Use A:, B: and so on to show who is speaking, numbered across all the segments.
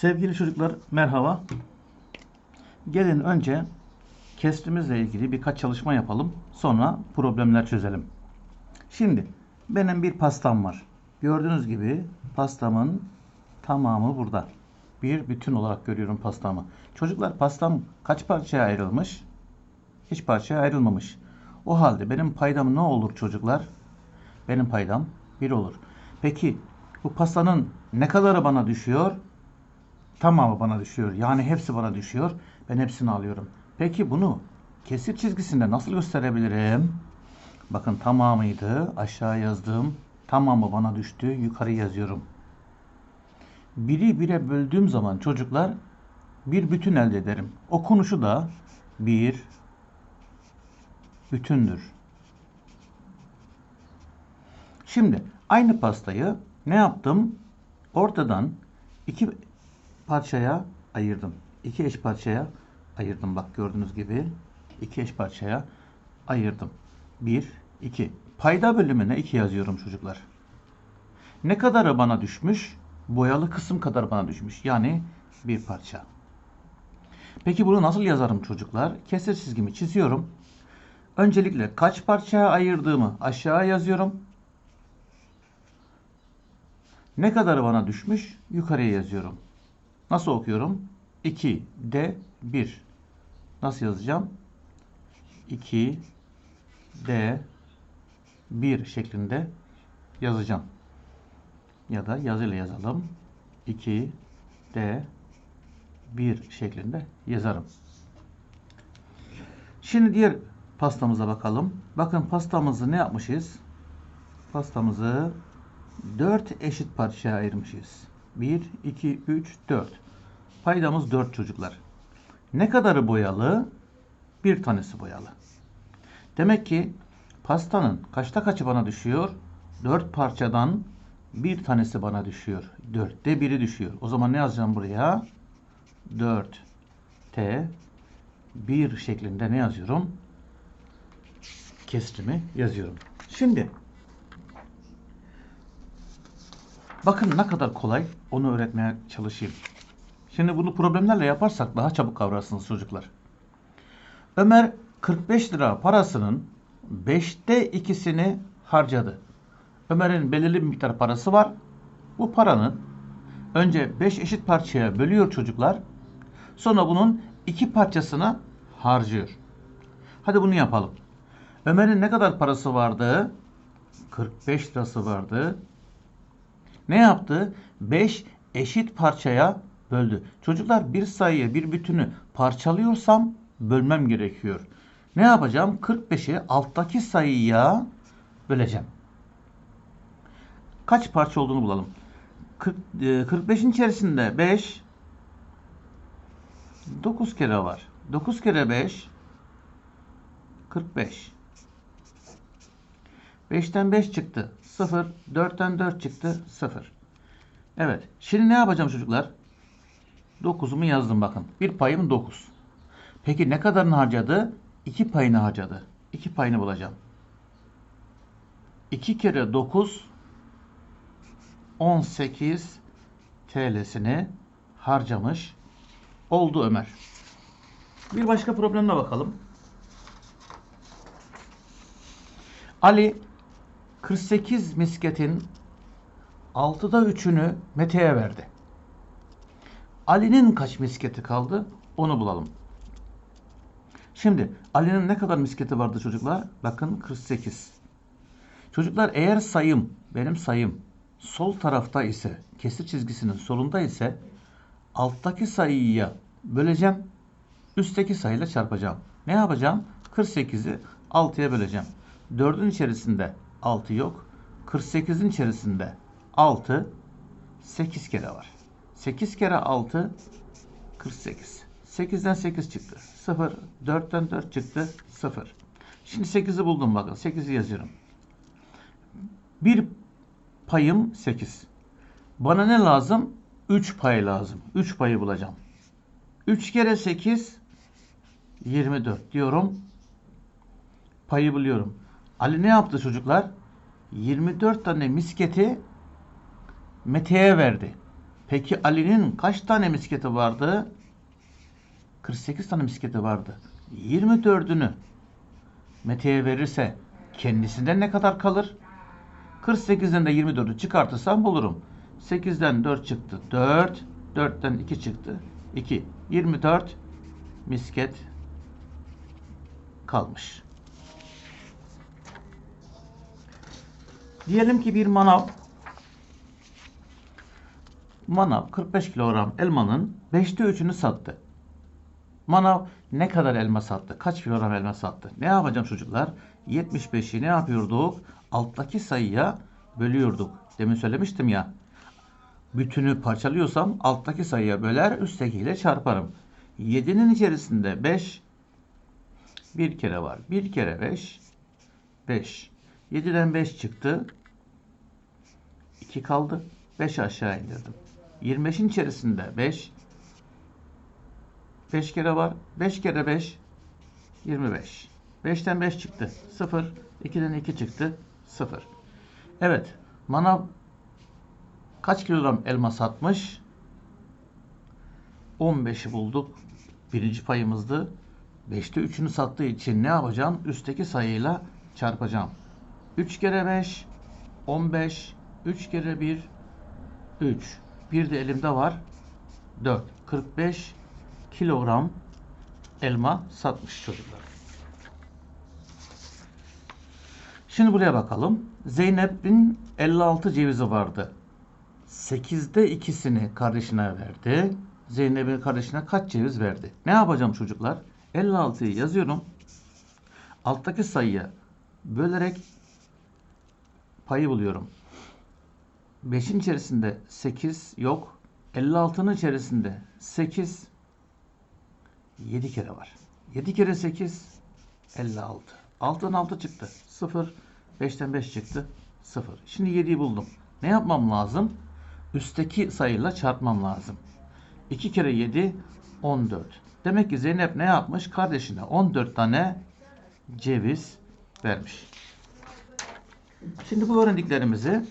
A: Sevgili çocuklar merhaba. Gelin önce kestimizle ilgili birkaç çalışma yapalım. Sonra problemler çözelim. Şimdi benim bir pastam var. Gördüğünüz gibi pastamın tamamı burada. Bir bütün olarak görüyorum pastamı. Çocuklar pastam kaç parçaya ayrılmış? Hiç parçaya ayrılmamış. O halde benim paydam ne olur çocuklar? Benim paydam 1 olur. Peki bu pastanın ne kadarı bana düşüyor? Tamamı bana düşüyor. Yani hepsi bana düşüyor. Ben hepsini alıyorum. Peki bunu kesir çizgisinde nasıl gösterebilirim? Bakın tamamıydı. Aşağı yazdım. Tamamı bana düştü. Yukarı yazıyorum. Biri bire böldüğüm zaman çocuklar bir bütün elde ederim. Okunuşu da bir bütündür. Şimdi aynı pastayı ne yaptım? Ortadan iki parçaya ayırdım. İki eş parçaya ayırdım. Bak gördüğünüz gibi iki eş parçaya ayırdım. Bir, iki. Payda bölümüne iki yazıyorum çocuklar. Ne kadarı bana düşmüş? Boyalı kısım kadar bana düşmüş. Yani bir parça. Peki bunu nasıl yazarım çocuklar? Kesir çizgimi çiziyorum. Öncelikle kaç parçaya ayırdığımı aşağı yazıyorum. Ne kadarı bana düşmüş? Yukarıya yazıyorum. Nasıl okuyorum? 2 D 1. Nasıl yazacağım? 2 D 1 şeklinde yazacağım. Ya da yazıyla yazalım. 2 D 1 şeklinde yazarım. Şimdi diğer pastamıza bakalım. Bakın pastamızı ne yapmışız? Pastamızı 4 eşit parçaya ayırmışız. 1, 2, 3, 4. Paydamız 4 çocuklar. Ne kadarı boyalı? Bir tanesi boyalı. Demek ki pastanın kaçta kaçı bana düşüyor? 4 parçadan bir tanesi bana düşüyor. 4'te biri düşüyor. O zaman ne yazacağım buraya? 4 T 1 şeklinde ne yazıyorum? Kesrimi yazıyorum. Şimdi bakın ne kadar kolay onu öğretmeye çalışayım. Şimdi bunu problemlerle yaparsak daha çabuk kavrarsınız çocuklar. Ömer 45 lira parasının 5'te ikisini harcadı. Ömer'in belirli bir miktar parası var. Bu paranın önce 5 eşit parçaya bölüyor çocuklar. Sonra bunun iki parçasını harcıyor. Hadi bunu yapalım. Ömer'in ne kadar parası vardı? 45 lirası vardı. Ne yaptı? 5 eşit parçaya böldü. Çocuklar bir sayıyı, bir bütünü parçalıyorsam bölmem gerekiyor. Ne yapacağım? 45'i alttaki sayıya böleceğim. Kaç parça olduğunu bulalım. 40, 45'in içerisinde 5 9 kere var. 9 kere 5 45. 5'ten 5 çıktı. 0. 4'ten 4 çıktı. 0. Evet. Şimdi ne yapacağım çocuklar? 9'umu yazdım bakın. Bir payım 9. Peki ne kadarını harcadı? 2 payını harcadı. 2 payını bulacağım. 2 kere 9 18 TL'sini harcamış oldu Ömer. Bir başka problemle bakalım. Ali 48 misketin 6'da 3'ünü Mete'ye verdi. Ali'nin kaç misketi kaldı? Onu bulalım. Şimdi Ali'nin ne kadar misketi vardı çocuklar? Bakın 48. Çocuklar eğer sayım, benim sayım sol tarafta ise, kesir çizgisinin solunda ise alttaki sayıya böleceğim. Üstteki sayıyla çarpacağım. Ne yapacağım? 48'i 6'ya böleceğim. 4'ün içerisinde 6 yok. 48'in içerisinde 6 8 kere var. 8 kere 6 48. 8'den 8 çıktı. 0. 4'ten 4 çıktı. 0. Şimdi 8'i buldum bakın. 8'i yazıyorum. Bir payım 8. Bana ne lazım? 3 pay lazım. 3 payı bulacağım. 3 kere 8 24 diyorum. Payı buluyorum. Ali ne yaptı çocuklar? 24 tane misketi Mete'ye verdi. Peki Ali'nin kaç tane misketi vardı? 48 tane misketi vardı. 24'ünü Mete'ye verirse kendisinden ne kadar kalır? 48'den de 24'ü çıkartırsam bulurum. 8'den 4 çıktı. 4. 4'ten 2 çıktı. 2. 24 misket kalmış. Diyelim ki bir manav manav 45 kilogram elmanın 5'te 3'ünü sattı. Manav ne kadar elma sattı? Kaç kilogram elma sattı? Ne yapacağım çocuklar? 75'i ne yapıyorduk? Alttaki sayıya bölüyorduk. Demin söylemiştim ya. Bütünü parçalıyorsam alttaki sayıya böler, üsttekiyle çarparım. 7'nin içerisinde 5 bir kere var. Bir kere 5 5. 7'den 5 çıktı. 2 kaldı. 5 aşağı indirdim. 25'in içerisinde 5 5 kere var. 5 kere 5 25. 5'ten 5 çıktı. 0. 2'den 2 çıktı. 0. Evet. Manav kaç kilogram elma satmış? 15'i bulduk. Birinci payımızdı. 5'te 3'ünü sattığı için ne yapacağım? Üstteki sayıyla çarpacağım. 3 kere 5 15 3 kere 1 3 bir de elimde var 4 45 kilogram elma satmış çocuklar. Şimdi buraya bakalım. Zeynep'in 56 cevizi vardı. 8'de ikisini kardeşine verdi. Zeynep'in kardeşine kaç ceviz verdi? Ne yapacağım çocuklar? 56'yı yazıyorum. Alttaki sayıya bölerek payı buluyorum. 5'in içerisinde 8 yok. 56'nın içerisinde 8 7 kere var. 7 kere 8 56. 6'dan 6 çıktı. 0. 5'ten 5 çıktı. 0. Şimdi 7'yi buldum. Ne yapmam lazım? Üstteki sayıyla çarpmam lazım. 2 kere 7 14. Demek ki Zeynep ne yapmış? Kardeşine 14 tane ceviz vermiş. Şimdi bu öğrendiklerimizi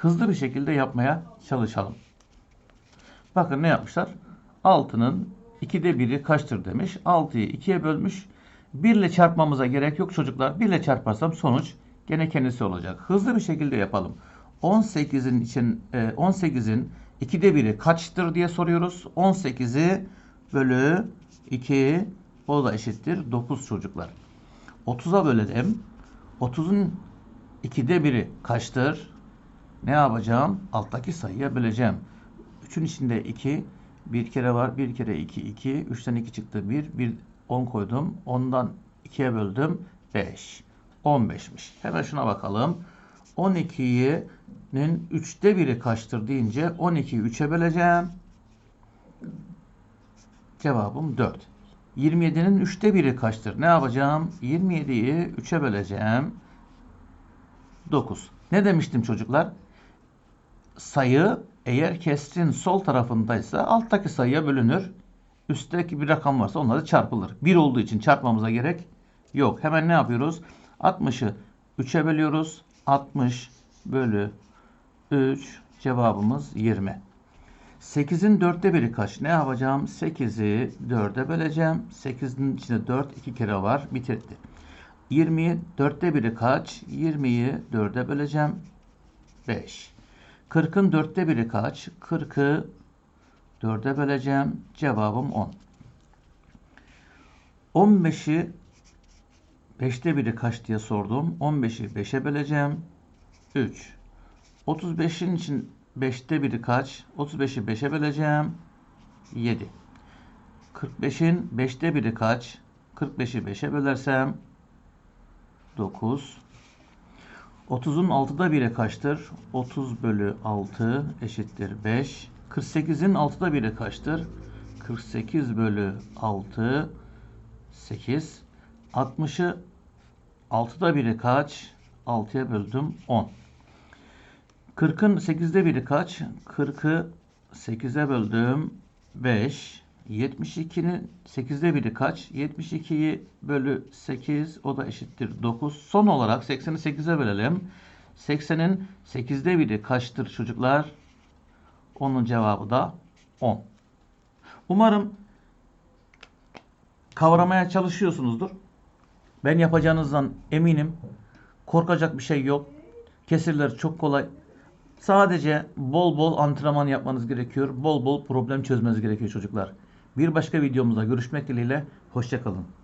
A: hızlı bir şekilde yapmaya çalışalım. Bakın ne yapmışlar? 6'nın 2'de 1'i kaçtır demiş. 6'yı 2'ye bölmüş. 1 ile çarpmamıza gerek yok çocuklar. 1 ile çarparsam sonuç gene kendisi olacak. Hızlı bir şekilde yapalım. 18'in için 18'in 2'de 1'i kaçtır diye soruyoruz. 18'i bölü 2 o da eşittir 9 çocuklar. 30'a bölelim. 30'un 2'de 1'i kaçtır? Ne yapacağım? Alttaki sayıya böleceğim. 3'ün içinde 2 bir kere var. Bir kere 2 2. 3'ten 2 çıktı 1. 1 10 koydum. 10'dan 2'ye böldüm. 5. 15'miş. Hemen şuna bakalım. 12'nin 3'te 1'i kaçtır deyince 12'yi 3'e böleceğim. Cevabım 4. 27'nin 3'te 1'i kaçtır? Ne yapacağım? 27'yi 3'e böleceğim. 9. Ne demiştim çocuklar? Sayı eğer kesrin sol tarafındaysa alttaki sayıya bölünür. Üstteki bir rakam varsa onları çarpılır. 1 olduğu için çarpmamıza gerek yok. Hemen ne yapıyoruz? 60'ı 3'e bölüyoruz. 60 bölü 3 cevabımız 20. 8'in 4'te biri kaç? Ne yapacağım? 8'i 4'e böleceğim. 8'in içinde 4 2 kere var. Bitirdi. 20'yi 4'te biri kaç? 20'yi 4'e böleceğim. 5. 40'ın 4'te biri kaç? 40'ı 4'e böleceğim. Cevabım 10. 15'i 5'te biri kaç diye sordum. 15'i 5'e böleceğim. 3. 35'in için 5'te biri kaç? 35'i 5'e böleceğim. 7. 45'in 5'te biri kaç? 45'i 5'e bölersem 9. 30'un 6'da 1'e kaçtır? 30 bölü 6 eşittir 5. 48'in 6'da 1'e kaçtır? 48 bölü 6 8. 60'ı 6'da 1'i kaç? 6'ya böldüm 10. 40'ın 8'de 1'i kaç? 40'ı 8'e böldüm 5. 72'nin 8'de 1'i kaç? 72'yi bölü 8 o da eşittir 9. Son olarak 80'i 8'e bölelim. 80'in 8'de 1'i kaçtır çocuklar? Onun cevabı da 10. Umarım kavramaya çalışıyorsunuzdur. Ben yapacağınızdan eminim. Korkacak bir şey yok. Kesirler çok kolay. Sadece bol bol antrenman yapmanız gerekiyor. Bol bol problem çözmeniz gerekiyor çocuklar. Bir başka videomuzda görüşmek dileğiyle. Hoşçakalın.